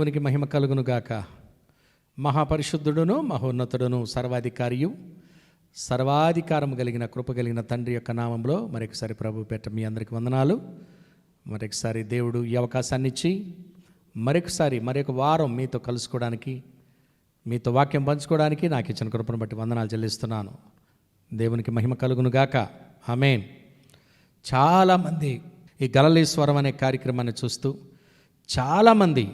దేవునికి మహిమ కలుగును గాక. మహాపరిశుద్ధుడును మహోన్నతుడును సర్వాధికారియు సర్వాధికారం కలిగిన కృప కలిగిన తండ్రి యొక్క నామంలో మరొకసారి ప్రభు పెట్ట మీ అందరికి వందనాలు. మరొకసారి దేవుడు ఈ అవకాశాన్ని ఇచ్చి మరొకసారి మరొక వారం మీతో కలుసుకోవడానికి మీతో వాక్యం పంచుకోవడానికి నాకు ఇచ్చిన కృపను బట్టి వందనాలు చెల్లిస్తున్నాను. దేవునికి మహిమ కలుగును గాక. ఆమెన్. చాలామంది ఈ గలలీశ్వరం అనే కార్యక్రమాన్ని చూస్తూ చాలామంది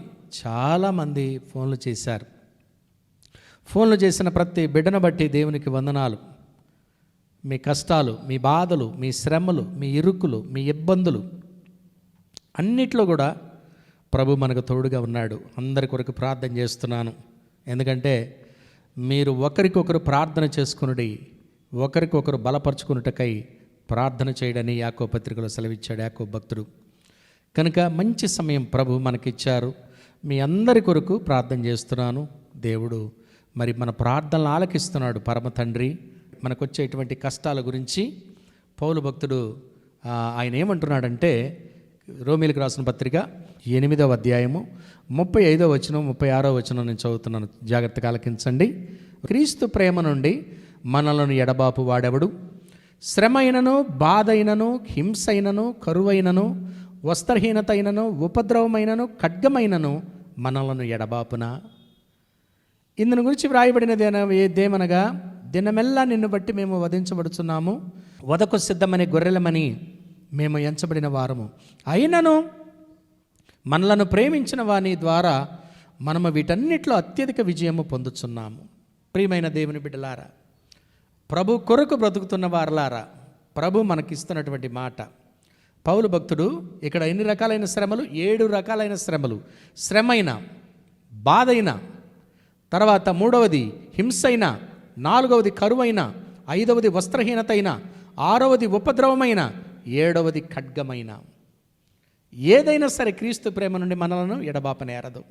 చాలామంది ఫోన్లు చేశారు. ఫోన్లు చేసిన ప్రతి బిడ్డను బట్టి దేవునికి వందనాలు. మీ కష్టాలు మీ బాధలు మీ శ్రమలు మీ ఇరుకులు మీ ఇబ్బందులు అన్నిట్లో కూడా ప్రభు మనకు తోడుగా ఉన్నాడు. అందరి కొరకు ప్రార్థన చేస్తున్నాను. ఎందుకంటే మీరు ఒకరికొకరు ప్రార్థన చేసుకునుడి ఒకరికొకరు బలపరుచుకున్నటకై ప్రార్థన చేయడని యాకో పత్రికలో సెలవిచ్చాడు యాకో భక్తుడు. కనుక మంచి సమయం ప్రభు మనకిచ్చారు. మీ అందరి కొరకు ప్రార్థన చేస్తున్నాను. దేవుడు మరి మన ప్రార్థనలు ఆలకిస్తున్నాడు పరమ తండ్రి. మనకు వచ్చేటువంటి కష్టాల గురించి పౌలు భక్తుడు ఆయన ఏమంటున్నాడంటే రోమిలకు రాసిన పత్రిక ఎనిమిదవ అధ్యాయము ముప్పై ఐదో వచనం ముప్పై ఆరో వచనం నేను చదువుతున్నాను. జాగ్రత్తగా ఆలకించండి. క్రీస్తు ప్రేమ నుండి మనలను ఎడబాపు వాడెవడు? శ్రమైనను బాధైనను బాధ అయినను హింస కరువైనను వస్త్రహీనత అయినను ఉపద్రవమైనను ఖడ్గమైనను మనలను ఎడబాపున. ఇందుని గురించి వ్రాయబడినది ఏదేమనగా దినమెల్లా నిన్ను బట్టి మేము వధించబడుచున్నాము. వదకు సిద్ధమని గొర్రెలమని మేము ఎంచబడిన వారము. అయినను మనలను ప్రేమించిన వాని ద్వారా మనము వీటన్నిటిలో అత్యధిక విజయము పొందుచున్నాము. ప్రియమైన దేవుని బిడ్డలారా ప్రభు కొరకు బ్రతుకుతున్న వారలారా ప్రభు మనకిస్తున్నటువంటి మాట. పౌలు భక్తుడు ఇక్కడ ఎన్ని రకాలైన శ్రమలు? ఏడు రకాలైన శ్రమలు. శ్రమైన బాధైన తర్వాత మూడవది హింసైన నాలుగవది కరువైన ఐదవది వస్త్రహీనత ఆరవది ఉపద్రవమైన ఏడవది ఖడ్గమైన. ఏదైనా సరే క్రీస్తు ప్రేమ నుండి మనలను ఎడబాపనేరదు.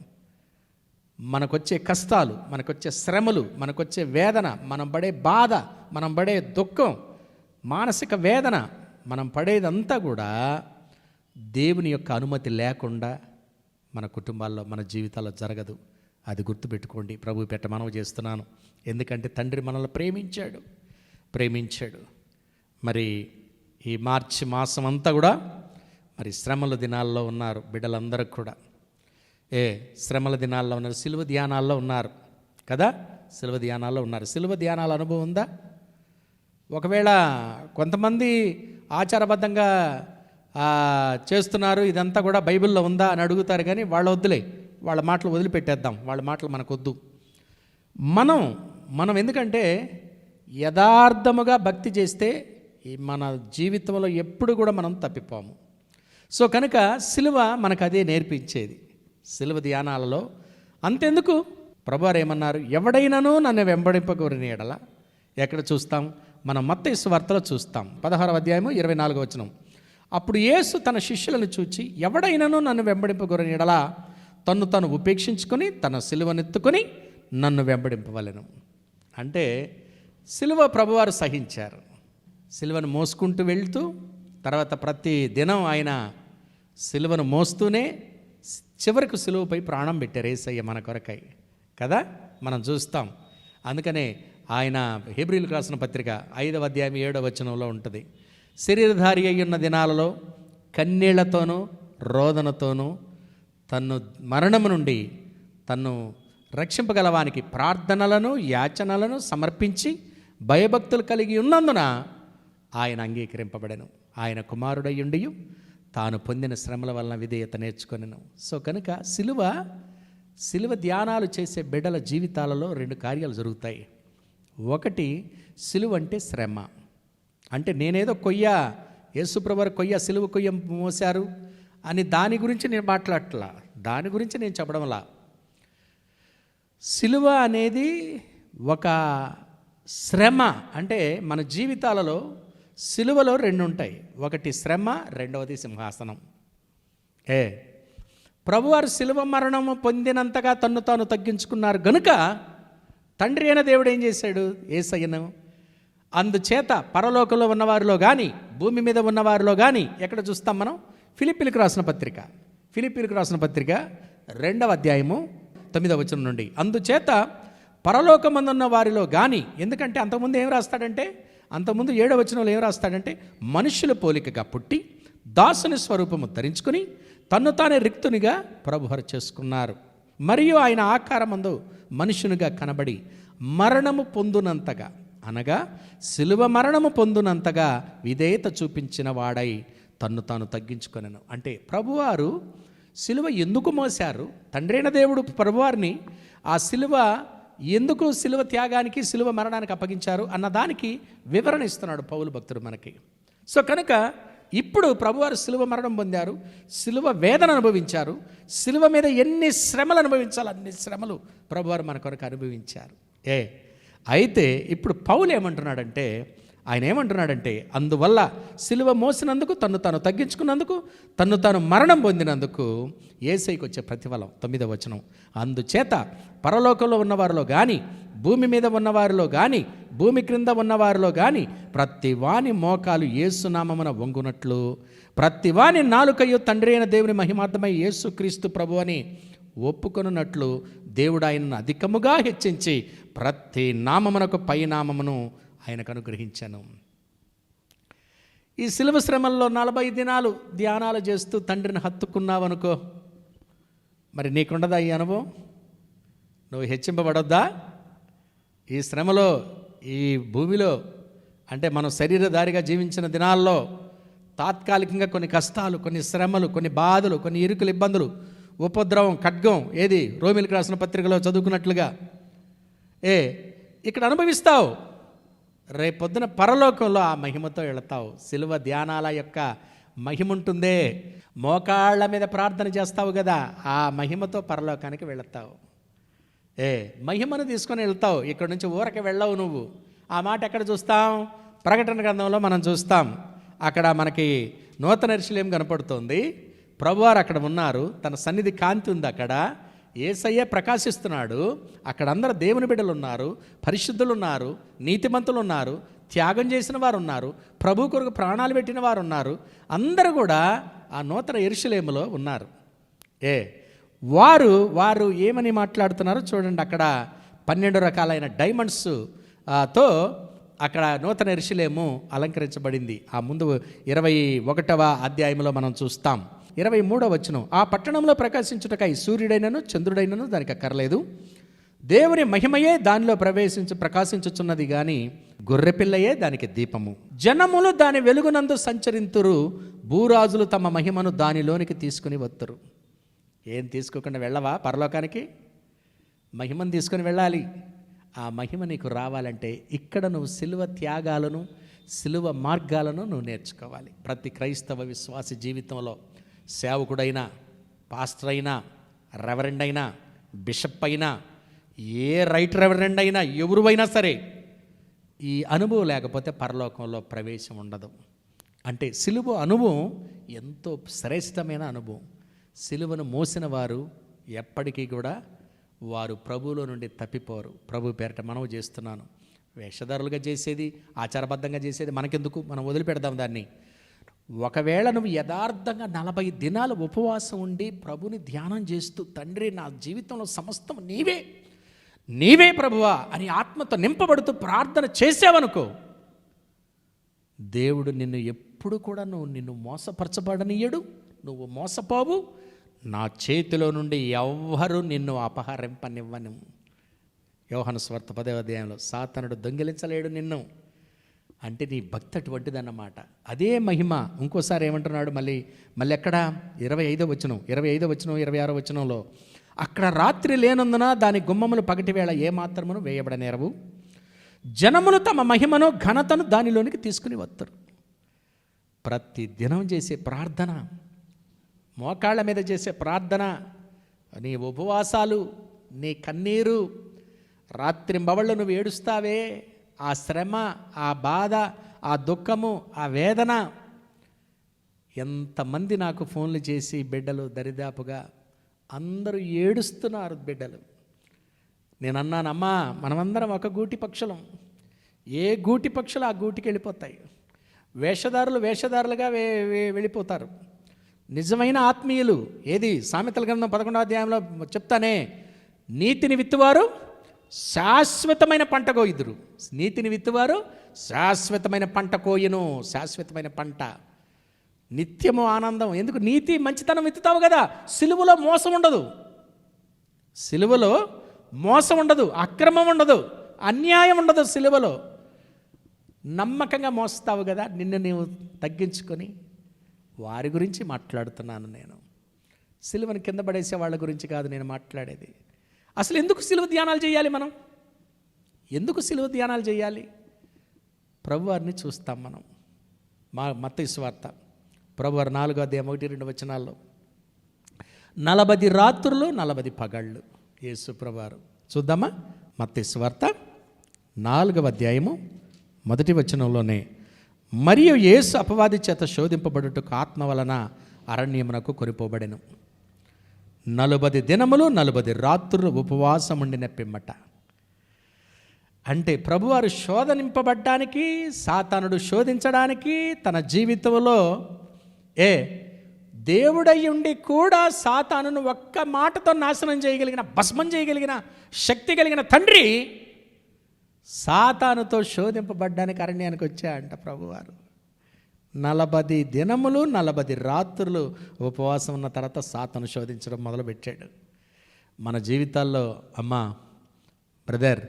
మనకొచ్చే కష్టాలు మనకొచ్చే శ్రమలు మనకొచ్చే వేదన మనం పడే బాధ మనం పడే దుఃఖం మానసిక వేదన మనం పడేదంతా కూడా దేవుని యొక్క అనుమతి లేకుండా మన కుటుంబాల్లో మన జీవితాల్లో జరగదు. అది గుర్తుపెట్టుకోండి. ప్రభు పెట్ట మనవి చేస్తున్నాను. ఎందుకంటే తండ్రి మనల్ని ప్రేమించాడు. ప్రేమించాడు. మరి ఈ మార్చి మాసం అంతా కూడా మరి శ్రమల దినాల్లో ఉన్నారు బిడ్డలందరూ కూడా. ఏ శ్రమల దినాల్లో ఉన్నారు సిలువ ధ్యానాల్లో ఉన్నారు. కదా? సిలువ ధ్యానాల్లో ఉన్నారు. సిలువ ధ్యానాల అనుభవం ఉందా? ఒకవేళ కొంతమంది ఆచారబద్ధంగా చేస్తున్నారు. ఇదంతా కూడా బైబిల్లో ఉందా అని అడుగుతారు కానీ వాళ్ళ వద్దులే. వాళ్ళ మాటలు వదిలిపెట్టేద్దాం. వాళ్ళ మాటలు మనకొద్దు. మనం మనం ఎందుకంటే యథార్థముగా భక్తి చేస్తే ఈ మన జీవితంలో ఎప్పుడు కూడా మనం తప్పిపోము. సో కనుక సిలువ మనకు అదే నేర్పించేది. సిలువ ధ్యానాలలో. అంతెందుకు? ప్రభువారు ఏమన్నారు? ఎవడైనానూ నన్ను వెంబడింపగోరిన ఎడల. ఎక్కడ చూస్తాం? మనం మత్త వార్తలో చూస్తాం. పదహారవ అధ్యాయము ఇరవై నాలుగో వచనం. అప్పుడు యేసు తన శిష్యులను చూచి ఎవడైనను నన్ను వెంబడింపగోరిన ఎడల తను తను ఉపేక్షించుకొని తన సిలువనెత్తుకొని నన్ను వెంబడింపవలెను. అంటే సిలువ ప్రభువారు సహించారు. సిలువను మోసుకుంటూ వెళ్తూ తర్వాత ప్రతి దినం ఆయన సిలువను మోస్తూనే చివరికి సిలువపై ప్రాణం పెట్టారు ఏసయ్య మన కొరకై. కదా? మనం చూస్తాం. అందుకనే ఆయన హెబ్రిల్కి రాసిన పత్రిక ఐదవ అధ్యాయం ఏడవ వచనంలో ఉంటుంది. శరీరధారి అయి ఉన్న దినాలలో కన్నీళ్ళతోనూ రోదనతోనూ తన్ను మరణము నుండి తన్ను రక్షింపగలవానికి ప్రార్థనలను యాచనలను సమర్పించి భయభక్తులు కలిగి ఉన్నందున ఆయన అంగీకరింపబడెను. ఆయన కుమారుడయ్యుండి తాను పొందిన శ్రమల వలన విధేయత నేర్చుకొనను. సో కనుక సిలువ సిలువ ధ్యానాలు చేసే బిడ్డల జీవితాలలో రెండు కార్యాలు జరుగుతాయి. ఒకటి సిలువ అంటే శ్రమ. అంటే నేనేదో కొయ్య యేసుప్రభు కొయ్య సిలువ కొయ్య మోశారు అని దాని గురించి నేను మాట్లాడట్లా. దాని గురించి నేను చెప్పడంలా సిలువ అనేది ఒక శ్రమ. అంటే మన జీవితాలలో సిలువలో రెండు ఉంటాయి ఒకటి శ్రమ రెండవది సింహాసనం. ఏ? ప్రభువారు సిలువ మరణము పొందినంతగా తన్ను తాను తగ్గించుకున్నారు. గనుక తండ్రి అయిన దేవుడు ఏం చేశాడు? ఏసయ్యను. అందుచేత పరలోకంలో ఉన్నవారిలో కానీ భూమి మీద ఉన్నవారిలో కానీ ఎక్కడ చూస్తాం మనం? ఫిలిపిలకు రాసిన పత్రిక. ఫిలిపిలకు రాసిన పత్రిక రెండవ అధ్యాయము తొమ్మిదవ వచనం నుండి. అందుచేత పరలోకమందున్న వారిలో కానీ ఎందుకంటే అంతకుముందు ఏం రాస్తాడంటే? అంతకుముందు ఏడవ వచనంలో ఏం రాస్తాడంటే? మనుషుల పోలికగా పుట్టి దాసుని స్వరూపము ధరించుకుని తన్ను తానే రిక్తునిగా ప్రభుహర చేసుకున్నారు. మరియు ఆయన ఆకారమందు మనుషునిగా కనబడి మరణము పొందునంతగా అనగా శిలువ మరణము పొందునంతగా విధేయత చూపించిన వాడై తన్ను తాను తగ్గించుకొనెను. అంటే ప్రభువారు శిలువ ఎందుకు మోశారు? తండ్రైన దేవుడు ప్రభువారిని ఆ శిలువ ఎందుకు శిలువ త్యాగానికి శిలువ మరణానికి అప్పగించారు అన్న దానికి వివరణ ఇస్తున్నాడు పౌలు భక్తుడు మనకి. సో కనుక ఇప్పుడు ప్రభువారు సిలువ మరణం పొందారు సిలువ వేదన అనుభవించారు సిలువ మీద ఎన్ని శ్రమలు అనుభవించాలి అన్ని శ్రమలు ప్రభువారు మన కొరకు అనుభవించారు. ఏ? అయితే ఇప్పుడు పౌలు ఏమంటున్నాడంటే ఆయన ఏమంటున్నాడంటే అందువల్ల సిలువ మోసినందుకు తను తాను తగ్గించుకున్నందుకు తను తాను మరణం పొందినందుకు ఏసైకి వచ్చే ప్రతిఫలం. తొమ్మిదవ వచనం. అందుచేత పరలోకంలో ఉన్నవారిలో కానీ భూమి మీద ఉన్నవారిలో కానీ భూమి క్రింద ఉన్నవారిలో కానీ ప్రతి వాని మోకాలు ఏసునామమున వంగునట్లు ప్రతి వాని నాలుకయ్యో తండ్రి అయిన దేవుని మహిమార్థమై యేసుక్రీస్తు ప్రభు అని ఒప్పుకొనున్నట్లు దేవుడు ఆయనను అధికముగా హెచ్చించి ప్రతి నామమునకు పై నామమును ఆయనకు అనుగ్రహించాను. ఈ శిలువ శ్రమల్లో నలభై దినాలు ధ్యానాలు చేస్తూ తండ్రిని హత్తుకున్నావనుకో మరి నీకుండదా ఈ అనుభవం? నువ్వు హెచ్చింపబడొద్దా? ఈ శ్రమలో ఈ భూమిలో అంటే మనం శరీరధారిగా జీవించిన దినాల్లో తాత్కాలికంగా కొన్ని కష్టాలు కొన్ని శ్రమలు కొన్ని బాధలు కొన్ని ఇరుకులు ఇబ్బందులు ఉపద్రవం ఖడ్గం ఏది? రోమిలకు రాసిన పత్రికలో చదువుకున్నట్లుగా. ఏ ఇక్కడ అనుభవిస్తావు. రేపొద్దున పరలోకంలో ఆ మహిమతో వెళతావు సిలువ ధ్యానాల యొక్క మహిమ ఉంటుందే మోకాళ్ళ మీద ప్రార్థన చేస్తావు కదా ఆ మహిమతో పరలోకానికి వెళతావు. ఏ మహిమను తీసుకొని వెళ్తావు ఇక్కడ నుంచి ఊరకి వెళ్ళవు నువ్వు. ఆ మాట ఎక్కడ చూస్తాం? ప్రకటన గ్రంథంలో మనం చూస్తాం. అక్కడ మనకి నూతన ఎరుసలేం కనపడుతోంది. ప్రభువారు అక్కడ ఉన్నారు. తన సన్నిధి కాంతి ఉంది అక్కడ. ఏసయ్య ప్రకాశిస్తున్నాడు. అక్కడ అందరు దేవుని బిడ్డలు ఉన్నారు పరిశుద్ధులు ఉన్నారు నీతిమంతులు ఉన్నారు త్యాగం చేసిన వారు ఉన్నారు ప్రభు కొరకు ప్రాణాలు పెట్టిన వారు ఉన్నారు అందరూ కూడా ఆ నూతన ఎరుషులేములో ఉన్నారు. ఏ వారు వారు ఏమని మాట్లాడుతున్నారో చూడండి అక్కడ పన్నెండు రకాలైన డైమండ్స్తో అక్కడ నూతన ఎరుషులేము అలంకరించబడింది. ఆ ముందు ఇరవై ఒకటవ అధ్యాయంలో మనం చూస్తాం. ఇరవై మూడవ వచనం. ఆ పట్టణంలో ప్రకాశించుటకై సూర్యుడైనను చంద్రుడైనను దానికి అక్కర్లేదు. దేవుని మహిమయే దానిలో ప్రవేశించి ప్రకాశించుచున్నది కానీ గొర్రెపిల్లయే దానికి దీపము. జనములు దాని వెలుగునందు సంచరింతురు భూరాజులు తమ మహిమను దానిలోనికి తీసుకుని వత్తురు. ఏం తీసుకోకుండా వెళ్ళవా పరలోకానికి? మహిమను తీసుకొని వెళ్ళాలి. ఆ మహిమ నీకు రావాలంటే ఇక్కడ నువ్వు సిలువ త్యాగాలను సిలువ మార్గాలను నువ్వు నేర్చుకోవాలి. ప్రతి క్రైస్తవ విశ్వాస జీవితంలో సేవకుడైనా పాస్టర్ అయినా రెవరెండ్ అయినా బిషప్ అయినా ఏ రైట్ రెవరెండ్ అయినా ఎవరువైనా సరే ఈ అనుభవం లేకపోతే పరలోకంలో ప్రవేశం ఉండదు. అంటే సిలువ అనుభవం ఎంతో శ్రేష్టమైన అనుభవం. సిలువను మోసిన వారు ఎప్పటికీ కూడా వారు ప్రభువులో నుండి తప్పిపోరు. ప్రభు పేరట మనవి చేస్తున్నాను. వేషధారులుగా చేసేది ఆచారబద్ధంగా చేసేది మనకెందుకు? మనం వదిలిపెడదాం దాన్ని. ఒకవేళ నువ్వు యథార్థంగా నలభై దినాలు ఉపవాసం ఉండి ప్రభుని ధ్యానం చేస్తూ తండ్రి నా జీవితంలో సమస్తం నీవే నీవే ప్రభువా అని ఆత్మతో నింపబడుతూ ప్రార్థన చేసావనుకో దేవుడు నిన్ను ఎప్పుడు కూడా నువ్వు నిన్ను మోసపరచబడనీయడు నువ్వు మోసపోవు నా చేతిలో నుండి ఎవ్వరూ నిన్ను అపహరింపనివ్వను. యోహన స్వార్థ పదే అధ్యాయంలో సాతనుడు దొంగిలించలేడు నిన్ను అంటే నీ భక్తి అటువంటిదన్నమాట అదే మహిమ. ఇంకోసారి ఏమంటున్నాడు మళ్ళీ మళ్ళీ ఎక్కడ? ఇరవై ఐదో వచనం ఇరవై ఐదో వచనం ఇరవై ఆరో వచనంలో. అక్కడ రాత్రి లేనందున దాని గుమ్మములు పగటి వేళ ఏమాత్రమును వేయబడనేరవు? జనములు తమ మహిమను ఘనతను దానిలోనికి తీసుకుని వస్తారు ప్రతి దినం చేసే ప్రార్థన మోకాళ్ళ మీద చేసే ప్రార్థన నీ ఉపవాసాలు నీ కన్నీరు రాత్రింబవళ్ళు నువ్వు ఏడుస్తావే? ఆ శ్రమ ఆ బాధ ఆ దుఃఖము ఆ వేదన ఎంతమంది నాకు ఫోన్లు చేసి బిడ్డలు దరిదాపుగా అందరూ ఏడుస్తున్నారు బిడ్డలు. నేను అన్నానమ్మా మనమందరం ఒక గూటి పక్షులం. ఏ గూటి పక్షులు ఆ గూటికి వెళ్ళిపోతాయి? వేషధారులు వేషధారులుగా వే వెళ్ళిపోతారు. నిజమైన ఆత్మీయులు ఏది? సామెతల గ్రంథం పదకొండవ అధ్యాయంలో చెప్తానే నీతిని విత్తువారు శాశ్వతమైన పంట కోయుదురు. నీతిని విత్తువారు శాశ్వతమైన పంట కోయను శాశ్వతమైన పంట. నిత్యము ఆనందం. ఎందుకు? నీతి మంచితనం విత్తుతావు కదా. సిలువలో మోసం ఉండదు. సిలువలో మోసం ఉండదు. అక్రమం ఉండదు. అన్యాయం ఉండదు సిలువలో. నమ్మకంగా మోస్తావు కదా. నిన్ను నీవు తగ్గించుకొని వారి గురించి మాట్లాడుతున్నాను నేను. సిలువను కింద పడేసే వాళ్ళ గురించి కాదు నేను మాట్లాడేది. అసలు ఎందుకు సిలువ ధ్యానాలు చేయాలి మనం? ఎందుకు సిలువ ధ్యానాలు చేయాలి? ప్రభువారిని చూస్తాం మనం. మా మత స్వార్త ప్రభువారు నాలుగో అధ్యాయం ఒకటి రెండు వచనాల్లో. నలభది రాత్రులు నలభది పగళ్ళు. యేసు ప్రభువారు. చూద్దామా? మత్తి స్వార్త నాలుగవ అధ్యాయము మొదటి వచనంలోనే. మరియు యేసు అపవాది చేత శోధింపబడుటకు ఆత్మ వలన అరణ్యమునకు కొనిపోబడెను. నలుబది దినములు నలుబది రాత్రులు ఉపవాసం ఉండిన పిమ్మట. అంటే ప్రభువారు శోధనింపబడ్డానికి సాతానుడు శోధించడానికి తన జీవితంలో ఏ దేవుడై ఉండి కూడా సాతానును ఒక్క మాటతో నాశనం చేయగలిగిన భస్మం చేయగలిగిన శక్తి కలిగిన తండ్రి సాతానుతో శోధింపబడ్డానికి అరణ్యానికి వచ్చాయంట ప్రభువారు. నలభది దినములు నలభది రాత్రులు ఉపవాసం ఉన్న తర్వాత సాతను శోధించడం మొదలుపెట్టాడు. మన జీవితాల్లో అమ్మ బ్రదర్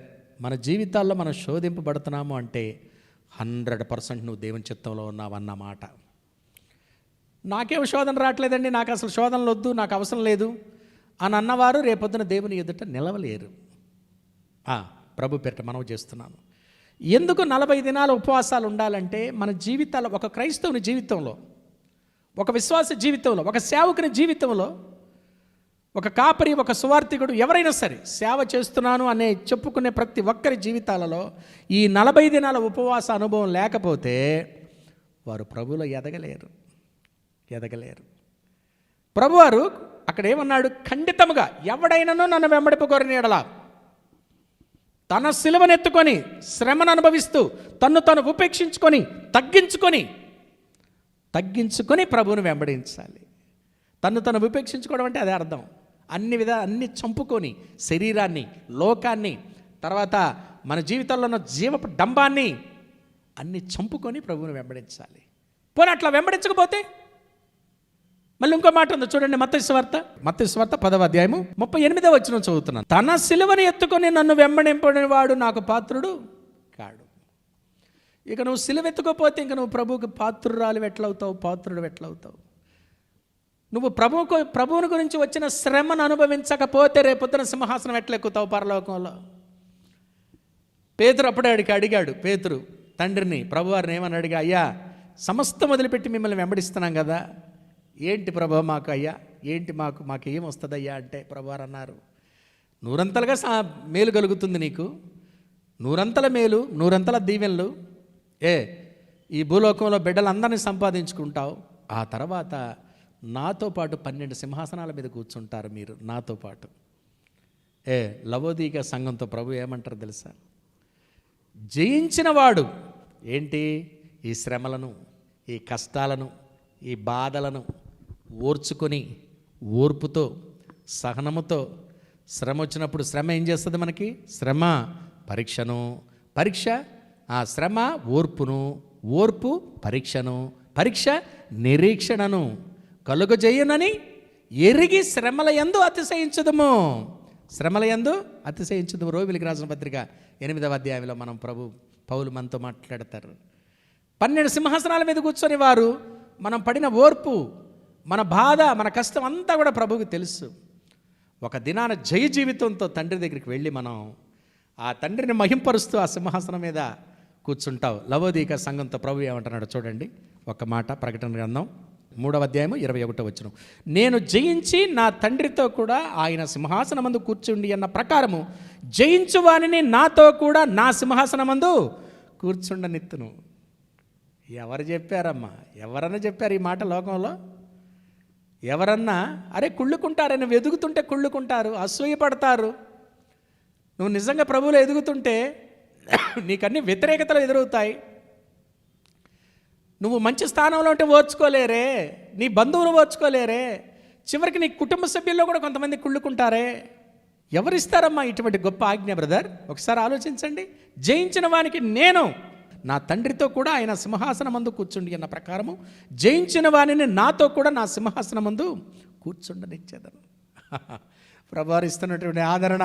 మన జీవితాల్లో మనం శోధింపబడుతున్నాము అంటే హండ్రెడ్ పర్సెంట్ నువ్వు దేవుని చిత్తంలో ఉన్నావన్నమాట నాకేం శోధన రావట్లేదండి నాకు అసలు శోధనలు వద్దు నాకు అవసరం లేదు అని అన్నవారు రేపొద్దున దేవుని ఎదుట నిలవలేరు. ప్రభు పెట్ట మనవి చేస్తున్నాను. ఎందుకు నలభై దినాల ఉపవాసాలు ఉండాలంటే మన జీవితాల ఒక క్రైస్తవుని జీవితంలో ఒక విశ్వాస జీవితంలో ఒక సేవకుని జీవితంలో ఒక కాపరి ఒక సువార్థికుడు ఎవరైనా సరే సేవ చేస్తున్నాను అనే చెప్పుకునే ప్రతి ఒక్కరి జీవితాలలో ఈ నలభై దినాల ఉపవాస అనుభవం లేకపోతే వారు ప్రభులో ఎదగలేరు. ఎదగలేరు. ప్రభువారు అక్కడ ఏమన్నాడు ఖండితముగా ఎవడైనానో నన్ను వెంబడిపోకోరని ఎడలా. తన సిలువనెత్తుకొని శ్రమను అనుభవిస్తూ తన్ను తను ఉపేక్షించుకొని తగ్గించుకొని తగ్గించుకొని ప్రభువును వెంబడించాలి. తన్ను తను ఉపేక్షించుకోవడం అంటే అదే అర్థం. అన్ని విధ అన్ని చంపుకొని శరీరాన్ని లోకాన్ని తర్వాత మన జీవితంలో ఉన్న జీవపు డంబాన్ని అన్ని చంపుకొని ప్రభువును వెంబడించాలి. పోనీ అట్లా వెంబడించకపోతే మళ్ళీ ఇంకో మాట ఉంది చూడండి మత్స్వార్త మత్స్వార్త పదవ అధ్యాయము. ముప్పై ఎనిమిదో వచ్చిన చదువుతున్నాను. తన సిలువని ఎత్తుకొని నన్ను వెంబడింపడిన వాడు నాకు పాత్రుడు కాడు. ఇక నువ్వు సిలువ ఎత్తుకోపోతే ఇంక నువ్వు ప్రభువుకి పాత్రురాలు ఎట్లవుతావు పాత్రుడు ఎట్లవుతావు? నువ్వు ప్రభువుకు ప్రభువుని గురించి వచ్చిన శ్రమను అనుభవించకపోతే రేపొద్దున సింహాసనం ఎట్లా ఎక్కుతావు పరలోకంలో? పేతురు అప్పుడే అడిగి అడిగాడు పేతురు తండ్రిని ప్రభువారిని ఏమని అడిగా అయ్యా సమస్తం వదిలిపెట్టి మిమ్మల్ని వెంబడిస్తున్నాం కదా. ఏంటి ప్రభా మాకు అయ్యా ఏంటి మాకు మాకు ఏం వస్తుందయ్యా అంటే ప్రభువారు అన్నారు. నూరంతలుగా సా మేలు కలుగుతుంది నీకు. నూరంతల మేలు నూరంతల దీవెనలు. ఏ ఈ భూలోకంలో బిడ్డలందరినీ సంపాదించుకుంటావు. ఆ తర్వాత నాతో పాటు పన్నెండు సింహాసనాల మీద కూర్చుంటారు మీరు నాతో పాటు. ఏ లవోదీక సంఘంతో ప్రభు ఏమంటారు తెలుసా? జయించిన వాడు ఏంటి? ఈ శ్రమలను ఈ కష్టాలను ఈ బాధలను ఓర్చుకొని ఓర్పుతో సహనముతో శ్రమ వచ్చినప్పుడు శ్రమ ఏం చేస్తుంది మనకి? శ్రమ పరీక్షను. పరీక్ష? ఆ శ్రమ ఓర్పును. ఓర్పు పరీక్షను. పరీక్ష నిరీక్షణను. కలుగజేయునని ఎరిగి శ్రమల ఎందు అతిశయించదము. శ్రమల యందు అతిశయించదు రోవిలికి రాసిన పత్రిక ఎనిమిదవ అధ్యాయంలో మనం ప్రభు పౌలు మనతో మాట్లాడతారు. పన్నెండు సింహాసనాల మీద కూర్చొని వారు మనం పడిన ఓర్పు మన బాధ మన కష్టం అంతా కూడా ప్రభువుకి తెలుసు. ఒక దినాన జయ జీవితంతో తండ్రి దగ్గరికి వెళ్ళి మనం ఆ తండ్రిని మహింపరుస్తూ ఆ సింహాసనం మీద కూర్చుంటావు. లవోదీక సంఘంతో ప్రభు ఏమంటున్నాడు చూడండి. ఒక మాట ప్రకటన గ్రంథం మూడవ అధ్యాయము ఇరవై ఒకటో వచ్చిన నేను జయించి నా తండ్రితో కూడా ఆయన సింహాసనమందు కూర్చుండి అన్న ప్రకారము జయించు వానిని నాతో కూడా నా సింహాసనమందు కూర్చుండనిత్తును. ఎవరు చెప్పారమ్మా? ఎవరన్నా చెప్పారు ఈ మాట లోకంలో? ఎవరన్నా అరే కుళ్ళుకుంటారని వెదుగుతుంటే కుళ్ళుకుంటారు అసూయపడతారు. నువ్వు నిజంగా ప్రభువులో ఎదుగుతుంటే నీకన్నీ వ్యతిరేకతలు ఎదురవుతాయి. నువ్వు మంచి స్థానంలో ఉంటే ఓర్చుకోలేరే నీ బంధువులు ఓర్చుకోలేరే చివరికి నీ కుటుంబ సభ్యుల్లో కూడా కొంతమంది కుళ్ళుకుంటారే. ఎవరిస్తారమ్మా ఇటువంటి గొప్ప ఆజ్ఞ బ్రదర్? ఒకసారి ఆలోచించండి. జయించిన వానికి నేను నా తండ్రితో కూడా ఆయన సింహాసనమందు కూర్చుండి అన్న ప్రకారము జయించిన వానిని నాతో కూడా నా సింహాసనమందు కూర్చుండనిచ్చేదను. ప్రభువారు ఇస్తున్నటువంటి ఆదరణ.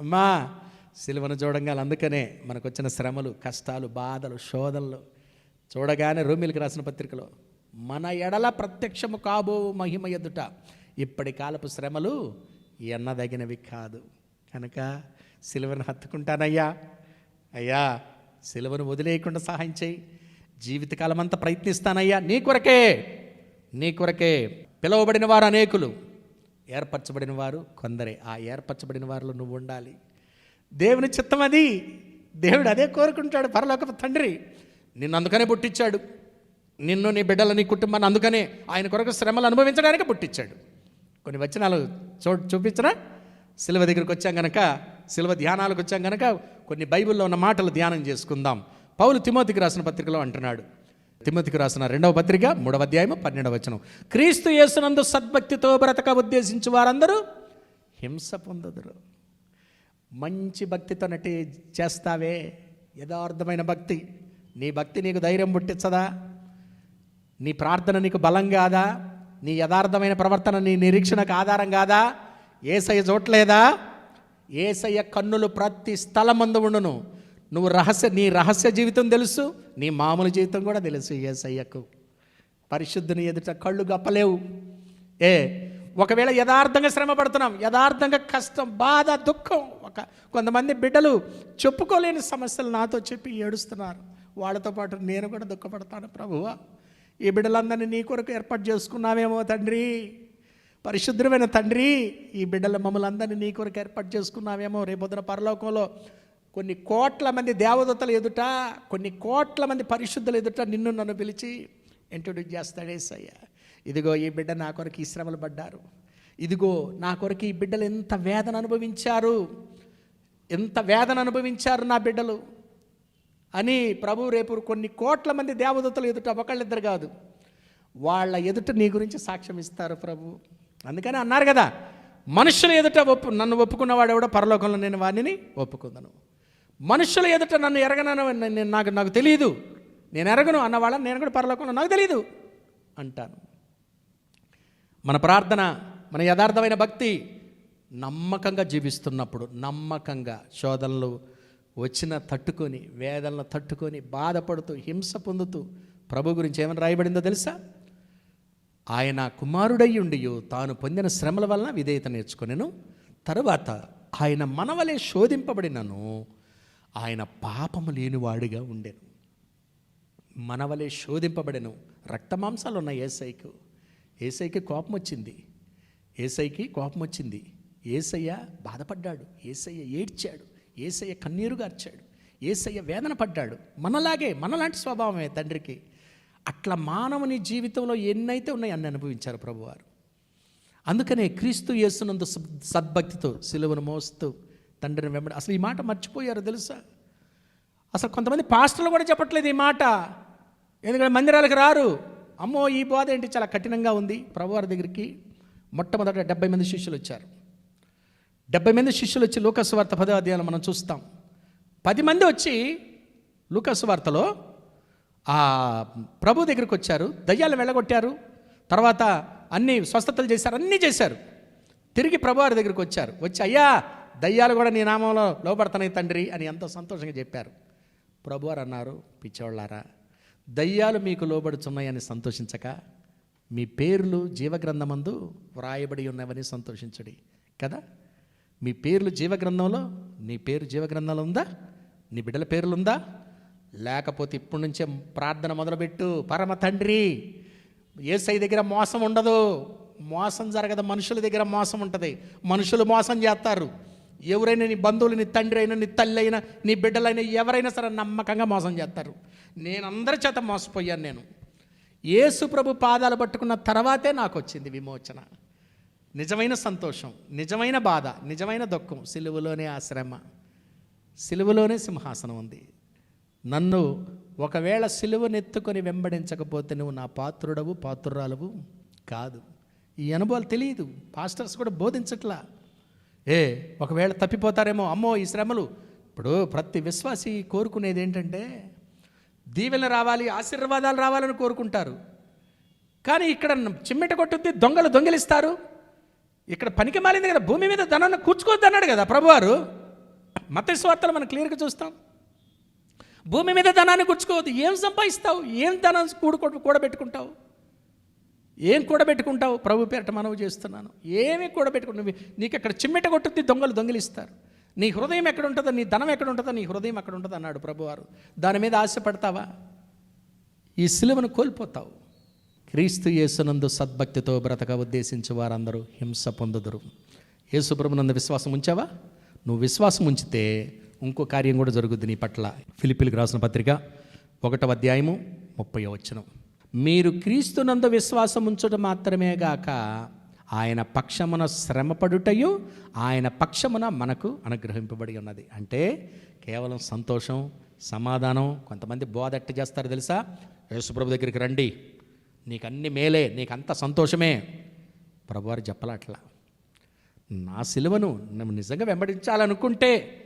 అమ్మా సిలువను చూడంగా అందుకనే మనకు వచ్చిన శ్రమలు కష్టాలు బాధలు శోధనలు చూడగానే రోమిలికి రాసిన పత్రికలో మన ఎడల ప్రత్యక్షము కాబో మహిమ ఎదుట ఇప్పటి కాలపు శ్రమలు ఎన్నదగినవి కాదు. కనుక సిలువను హత్తుకుంటానయ్యా. అయ్యా సిలువను వదిలేయకుండా సహాయం చేయి. జీవితకాలం అంతా ప్రయత్నిస్తానయ్యా. నీ కొరకే నీ కొరకే పిలువబడిన వారు అనేకులు ఏర్పరచబడిన వారు కొందరే. ఆ ఏర్పరచబడిన వారిలో నువ్వు ఉండాలి. దేవుని చిత్తం అది. దేవుడు అదే కోరుకుంటాడు. పరలోక తండ్రి నిన్ను అందుకనే పుట్టించాడు. నిన్ను నీ బిడ్డల నీ కుటుంబాన్ని అందుకనే ఆయన కొరకు శ్రమలు అనుభవించడానికి పుట్టించాడు. కొన్ని వచనాలు చూ చూపించరా సిలువ దగ్గరికి వచ్చాం కనుక సిలువ ధ్యానాలకు వచ్చాం కనుక కొన్ని బైబిల్లో ఉన్న మాటలు ధ్యానం చేసుకుందాం. పౌలు తిమోతికి రాసిన పత్రికలో అంటున్నాడు. తిమోతికి రాసిన రెండవ పత్రిక మూడవ అధ్యాయము పన్నెండవ వచనం. క్రీస్తు యేసునందు సద్భక్తితో బ్రతక ఉద్దేశించి వారందరూ హింస పొందదురు. మంచి భక్తితో నటి చేస్తావే యథార్థమైన భక్తి. నీ భక్తి నీకు ధైర్యం పుట్టించదా? నీ ప్రార్థన నీకు బలం కాదా? నీ యథార్థమైన ప్రవర్తన నీ నిరీక్షణకు ఆధారం కాదా? ఏసయ్య చోట్లేదా? ఏసయ్య కన్నులు ప్రతి స్థలమందు ఉండును. నువ్వు రహస్య నీ రహస్య జీవితం తెలుసు నీ మామూలు జీవితం కూడా తెలుసు ఏసయ్యకు. పరిశుద్ధుని ఎదుట కళ్ళు గప్పలేవు. ఏ ఒకవేళ యథార్థంగా శ్రమ పడుతున్నాం యథార్థంగా కష్టం బాధ దుఃఖం ఒక కొంతమంది బిడ్డలు చెప్పుకోలేని సమస్యలు నాతో చెప్పి ఏడుస్తున్నారు. వాళ్ళతో పాటు నేను కూడా దుఃఖపడతాను ప్రభువా. ఈ బిడ్డలందరినీ నీ కొరకు ఏర్పాటు చేసుకున్నావేమో తండ్రి. పరిశుద్ధమైన తండ్రి ఈ బిడ్డల మమ్మల్ని అందరినీ నీ కొరకు ఏర్పాటు చేసుకున్నావేమో రేపొద్దున పరలోకంలో. కొన్ని కోట్ల మంది దేవదూతలు ఎదుట కొన్ని కోట్ల మంది పరిశుద్ధులు ఎదుట నిన్ను నన్ను పిలిచి ఇంట్రొడ్యూస్ చేస్తాడేసయ్యా ఇదిగో ఈ బిడ్డ నా కొరకు ఈ శ్రమలు పడ్డారు. ఇదిగో నా కొరకు ఈ బిడ్డలు ఎంత వేదన అనుభవించారు. ఎంత వేదన అనుభవించారు నా బిడ్డలు. అని ప్రభు రేపు కొన్ని కోట్ల మంది దేవదత్తలు ఎదుట ఒకళ్ళిద్దరు కాదు వాళ్ళ ఎదుట నీ గురించి సాక్ష్యం ఇస్తారు ప్రభు. అందుకని అన్నారు కదా మనుషుల ఎదుట ఒప్పు నన్ను ఒప్పుకున్నవాడు ఎవడో పరలోకంలో నేను వాడిని ఒప్పుకుందను. మనుషుల ఎదుట నన్ను ఎరగనను నేను నాకు నాకు తెలియదు నేను ఎరగను అన్న వాళ్ళని నేను కూడా పరలోకంలో నాకు తెలియదు అంటాను. మన ప్రార్థన మన యథార్థమైన భక్తి నమ్మకంగా జీవిస్తున్నప్పుడు నమ్మకంగా శోధనలు వచ్చిన తట్టుకొని వేదనలు తట్టుకొని బాధపడుతూ హింస పొందుతూ ప్రభు గురించి ఏమైనా రాయబడిందో తెలుసా? ఆయన కుమారుడై తాను పొందిన శ్రమల వలన విధేయత నేర్చుకునేను. తరువాత ఆయన మనవలే శోధింపబడినను ఆయన పాపము లేనివాడిగా ఉండెను. మనవలే శోధింపబడెను. రక్తమాంసాలు ఉన్న ఏసైకు ఏసైకి కోపం వచ్చింది ఏసైకి కోపం వచ్చింది ఏసయ్య బాధపడ్డాడు. ఏసయ్య ఏడ్చాడు. ఏసయ్య కన్నీరుగార్చాడు. ఏసయ్య వేదన పడ్డాడు. మనలాగే మనలాంటి స్వభావమే తండ్రికి. అట్లా మానవుని జీవితంలో ఎన్నైతే ఉన్నాయో అన్ని అనుభవించారు ప్రభువారు. అందుకనే క్రీస్తు యేసునందు సద్భక్తితో సిలువను మోస్తూ తండ్రిని వెంబడి అసలు ఈ మాట మర్చిపోయారు తెలుసా? అసలు కొంతమంది పాస్టర్లు కూడా చెప్పట్లేదు ఈ మాట. ఎందుకంటే మందిరాలకు రారు. అమ్మో ఈ బోధ ఏంటి? చాలా కఠినంగా ఉంది. ప్రభువారి దగ్గరికి మొట్టమొదట డెబ్బై మంది శిష్యులు వచ్చారు. డెబ్బై మంది శిష్యులు వచ్చి లూకస్ వార్త పదో అధ్యాయంలో మనం చూస్తాం. పది మంది వచ్చి లూకస్ వార్తలో ఆ ప్రభు దగ్గరికి వచ్చారు దయ్యాలు వెళ్ళగొట్టారు తర్వాత అన్ని స్వస్థతలు చేశారు అన్నీ చేశారు. తిరిగి ప్రభువారి దగ్గరికి వచ్చారు. వచ్చి అయ్యా దయ్యాలు కూడా నీ నామంలో లోపడుతున్నాయి తండ్రి అని ఎంతో సంతోషంగా చెప్పారు. ప్రభువారు అన్నారు పిచ్చోళ్ళారా దయ్యాలు మీకు లోబడుతున్నాయని సంతోషించక మీ పేర్లు జీవగ్రంథమందు వ్రాయబడి ఉన్నవని సంతోషించడి. కదా? మీ పేర్లు జీవగ్రంథంలో నీ పేరు జీవగ్రంథంలో ఉందా? నీ బిడ్డల పేర్లు ఉందా? లేకపోతే ఇప్పటి నుంచే ప్రార్థన మొదలుపెట్టు. పరమ తండ్రి ఏసై దగ్గర మోసం ఉండదు. మోసం జరగదు. మనుషుల దగ్గర మోసం ఉంటుంది. మనుషులు మోసం చేస్తారు. ఎవరైనా నీ బంధువులు నీ తండ్రి అయినా నీ తల్లి అయినా నీ బిడ్డలైనా ఎవరైనా సరే నమ్మకంగా మోసం చేస్తారు. నేను అందరి చేత మోసపోయాను నేను. యేసు ప్రభు పాదాలు పట్టుకున్న తర్వాతే నాకు వచ్చింది విమోచన. నిజమైన సంతోషం నిజమైన బాధ నిజమైన దుఃఖం సిలువలోనే ఆ శ్రమ సిలువలోనే సింహాసనం ఉంది. నన్ను ఒకవేళ సిలువనెత్తుకొని వెంబడించకపోతే నువ్వు నా పాత్రుడవు పాత్రురాలవు కాదు. ఈ అనుభవాలు తెలియదు. పాస్టర్స్ కూడా బోధించట్లా. ఏ ఒకవేళ తప్పిపోతారేమో అమ్మో ఈ శ్రమలు. ఇప్పుడు ప్రతి విశ్వాసి కోరుకునేది ఏంటంటే దీవెన రావాలి ఆశీర్వాదాలు రావాలని కోరుకుంటారు. కానీ ఇక్కడ చిమ్మెట కొట్టుద్ది దొంగలు దొంగిలిస్తారు. ఇక్కడ పనికి మాలింది కదా భూమి మీద ధనాన్ని కూర్చుకోవద్దన్నాడు కదా ప్రభువారు. మత స్వార్థలు మనం క్లియర్గా చూస్తాం. భూమి మీద ధనాన్ని కూర్చుకోవద్దు ఏం సంపాదిస్తావు? ఏం ధనం కూడు కూడబెట్టుకుంటావు? ఏం కూడబెట్టుకుంటావు? ప్రభు పేరట మనవి చేస్తున్నాను. ఏమి కూడబెట్టుకుంటావు నీకు అక్కడ చిమ్మెట కొట్టుద్ది దొంగలు దొంగిలిస్తారు. నీ హృదయం ఎక్కడ ఉంటుందో నీ ధనం ఎక్కడ ఉంటుందో నీ హృదయం అక్కడ ఉంటుంది అన్నాడు ప్రభువారు. దాని మీద ఆశపడతావా? ఈ సిలువను కోల్పోతావు. క్రీస్తు యేసునందు సద్భక్తితో బ్రతక ఉద్దేశించి వారందరూ హింస పొందుదురు. యేసు ప్రభునందు విశ్వాసం ఉంచావా? నువ్వు విశ్వాసం ఉంచితే ఇంకో కార్యం కూడా జరుగుద్ది నీ పట్ల. ఫిలిపిలకు రాసిన పత్రిక ఒకటవ అధ్యాయము ముప్పై వచనం. మీరు క్రీస్తునందు విశ్వాసం ఉంచడం మాత్రమే గాక ఆయన పక్షమున శ్రమపడుటయు ఆయన పక్షమున మనకు అనుగ్రహింపబడి ఉన్నది. అంటే కేవలం సంతోషం సమాధానం కొంతమంది బోధట్ట చేస్తారు తెలుసా? యేసుప్రభు దగ్గరికి రండి. నీకు అన్ని మేలే నీకు అంత సంతోషమే. ప్రభువారు చెప్పలా అట్లా నా సిలువను నువ్వు నిజంగా వెంబడించాలనుకుంటే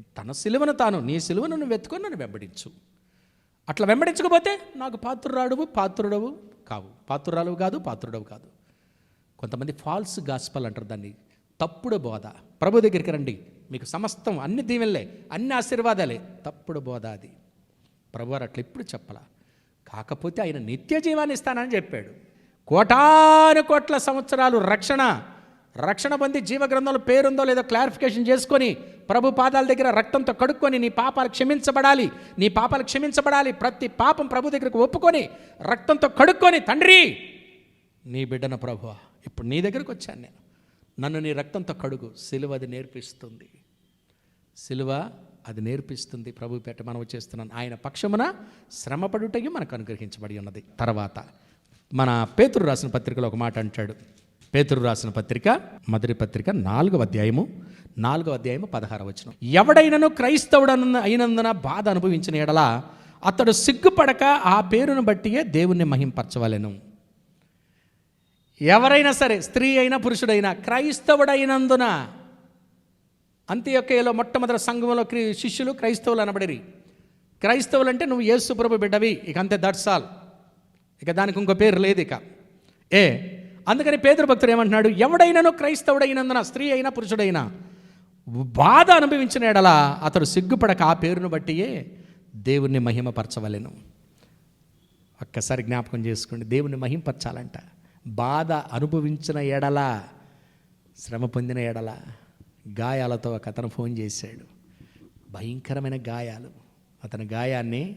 తన సిలువను తాను నీ సిలువను నువ్వు వెతుకొని నన్ను వెంబడించు. అట్లా వెంబడించకపోతే నాకు పాత్రురాడువు పాత్రుడవు కావు. పాత్రురాలువు కాదు పాత్రుడవు కాదు. కొంతమంది ఫాల్స్ గాస్పల్ అంటారు దాన్ని. తప్పుడు బోధ. ప్రభు దగ్గరికి రండి. మీకు సమస్తం అన్ని దీవెనలే అన్ని ఆశీర్వాదాలే. తప్పుడు బోధ అది. ప్రభువారు అట్లా ఎప్పుడు చెప్పలా? కాకపోతే ఆయన నిత్య జీవాన్ని ఇస్తానని చెప్పాడు. కోటాను కోట్ల సంవత్సరాలు రక్షణ రక్షణ పొంది జీవ గ్రంథంలో పేరుందో లేదో క్లారిఫికేషన్ చేసుకొని ప్రభు పాదాల దగ్గర రక్తంతో కడుక్కొని నీ పాపాలు క్షమించబడాలి. నీ పాపాలు క్షమించబడాలి. ప్రతి పాపం ప్రభు దగ్గరకు ఒప్పుకొని రక్తంతో కడుక్కొని తండ్రి నీ బిడ్డన ప్రభు ఇప్పుడు నీ దగ్గరకు వచ్చాను నేను. నన్ను నీ రక్తంతో కడుగు. సిలువ అది నేర్పిస్తుంది. సిలువ అది నేర్పిస్తుంది ప్రభు పెట్ట మనం చేస్తున్నాను ఆయన పక్షమున శ్రమపడుటయు మనకు అనుగ్రహించబడి ఉన్నది. తర్వాత మన పేతురు రాసిన పత్రికలో ఒక మాట అంటాడు. పేతురు రాసిన పత్రిక మొదటి పత్రిక నాలుగవ అధ్యాయము నాలుగవ అధ్యాయము పదహార వచనం. ఎవడైనను క్రైస్తవుడన అయినందున బాధ అనుభవించిన ఎడల అతడు సిగ్గుపడక ఆ పేరును బట్టియే దేవుణ్ణి మహింపరచవలను. ఎవరైనా సరే స్త్రీ అయినా పురుషుడైనా క్రైస్తవుడైనందున అంత్యొక్కలో మొట్టమొదటి సంఘంలో క్రీ శిష్యులు క్రైస్తవులు అనబడిరి. క్రైస్తవులు అంటే నువ్వు ఏసుప్రభు బిడ్డవి ఇక అంతే దట్స్ ఆల్. ఇక దానికి ఇంకో పేరు లేదు ఇక ఏ? అందుకని పేదరు భక్తుడు ఏమంటున్నాడు ఎవడైనాను క్రైస్తవుడైనందున స్త్రీ అయినా పురుషుడైనా బాధ అనుభవించిన ఎడల అతడు సిగ్గుపడక ఆ పేరును బట్టియే దేవుణ్ణి మహిమపరచవలెను. ఒక్కసారి జ్ఞాపకం చేసుకోండి దేవుని మహింపరచాలంట. బాధ అనుభవించిన ఎడల శ్రమ పొందిన ఎడల గాయాలతో ఒక అతను ఫోన్ చేశాడు. భయంకరమైన గాయాలు. అతని గాయాన్ని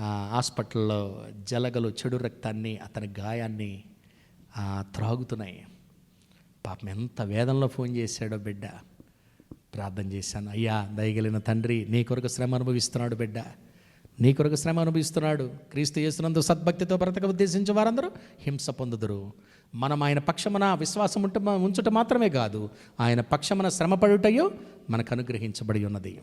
హాస్పిటల్లో జలగలు చెడు రక్తాన్ని అతని గాయాన్ని త్రాగుతున్నాయి. పాపం ఎంత వేదనలో ఫోన్ చేశాడో బిడ్డ. ప్రార్థన చేశాను అయ్యా దయగలిగిన తండ్రి నీ కొరకు శ్రమ అనుభవిస్తున్నాడు బిడ్డ. నీ కొరకు శ్రమ అనుభవిస్తున్నాడు. క్రీస్తు చేస్తున్నందు సద్భక్తితో బ్రతక ఉద్దేశించి వారందరూ హింస పొందుదురు. మనం ఆయన పక్షమున విశ్వాసం ఉంట ఉంచుట మాత్రమే కాదు ఆయన పక్షమున శ్రమపడుటయో మనకు అనుగ్రహించబడి ఉన్నది.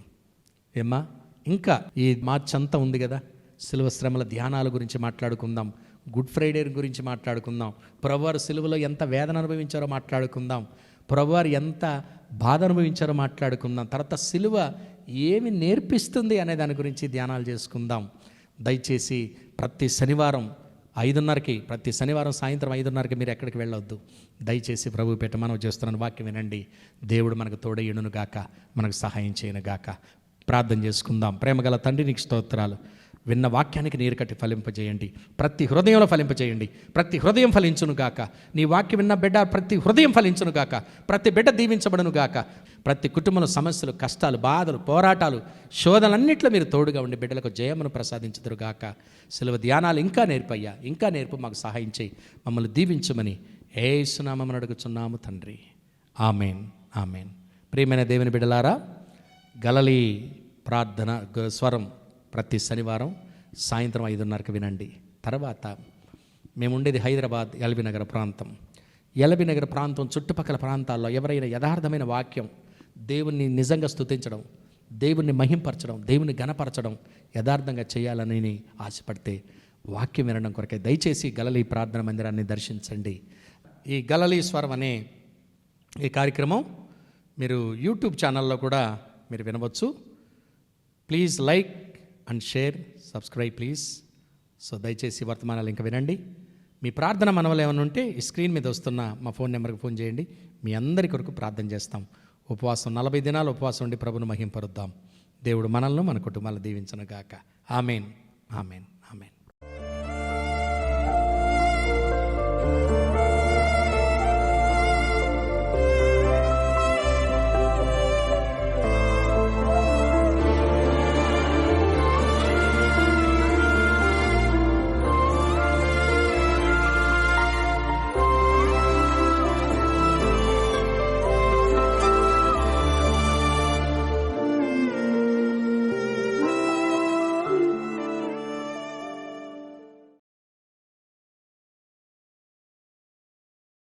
ఏమ్మా ఇంకా ఈ మార్చ్ అంతా ఉంది కదా. సిలువ శ్రమల ధ్యానాల గురించి మాట్లాడుకుందాం. గుడ్ ఫ్రైడే గురించి మాట్లాడుకుందాం. ప్రభువారు సిలువలో ఎంత వేదన అనుభవించారో మాట్లాడుకుందాం. ప్రభువారు ఎంత బాధ అనుభవించారో మాట్లాడుకుందాం. తర్వాత సిలువ ఏమి నేర్పిస్తుంది అనే దాని గురించి ధ్యానాలు చేసుకుందాం. దయచేసి ప్రతి శనివారం ఐదున్నరకి ప్రతి శనివారం సాయంత్రం ఐదున్నరకి మీరు ఎక్కడికి వెళ్ళొద్దు. దయచేసి ప్రభు పెట్ట మనం చేస్తున్నాను. వాక్యం వినండి. దేవుడు మనకు తోడయ్యును గాక మనకు సహాయం చేయను గాక ప్రార్థన చేసుకుందాం. ప్రేమగల తండ్రి నీకు స్తోత్రాలు. విన్న వాక్యానికి నీరు కట్టి ఫలింపజేయండి. ప్రతి హృదయంలో ఫలింపజేయండి. ప్రతి హృదయం ఫలించును గాక. నీ వాక్యం విన్న బిడ్డ ప్రతి హృదయం ఫలించును గాక. ప్రతి బిడ్డ దీవించబడును గాక. ప్రతి కుటుంబంలో సమస్యలు కష్టాలు బాధలు పోరాటాలు శోధనన్నింటిలో మీరు తోడుగా ఉండి బిడ్డలకు జయమును ప్రసాదించుదురు గాక. సెలవు ధ్యానాలు ఇంకా నేర్పయ్యా. ఇంకా నేర్పు మాకు సహాయం చేయి. మమ్మల్ని దీవించమని ఏ సునామని అడుగుచున్నాము తండ్రి. ఆమెన్. ఆమెన్. ప్రియమైన దేవుని బిడ్డలారా గలలి ప్రార్థన స్వరం ప్రతి శనివారం సాయంత్రం ఐదున్నరకు వినండి. తర్వాత మేము ఉండేది హైదరాబాద్ ఎల్బీ నగర ప్రాంతం. ఎల్బీ నగర ప్రాంతం చుట్టుపక్కల ప్రాంతాల్లో ఎవరైనా యథార్థమైన వాక్యం దేవుణ్ణి నిజంగా స్తుతించడం దేవుణ్ణి మహింపరచడం దేవుని గణపరచడం యథార్థంగా చేయాలని ఆశపడితే వాక్యం వినడం కొరకే దయచేసి గలలి ప్రార్థన మందిరాన్ని దర్శించండి. ఈ గలలి స్వరం అనే ఈ కార్యక్రమం మీరు యూట్యూబ్ ఛానల్లో కూడా మీరు వినవచ్చు. Please like and share subscribe please so దయచేసి వర్తమానాలు ఇంకా వినండి. మీ ప్రార్థన మనవలు ఏమైనా ఉంటే ఈ స్క్రీన్ మీద వస్తున్న మా ఫోన్ నెంబర్కి ఫోన్ చేయండి. మీ అందరి కొరకు ప్రార్థన చేస్తాం. ఉపవాసం నలభై దినాలు ఉపవాసం ఉండి ప్రభును మహింపరుద్దాం. దేవుడు మనల్ని మన కుటుంబాలను దీవించను గాక. ఆమెన్. ఆమెన్. ఆమెన్.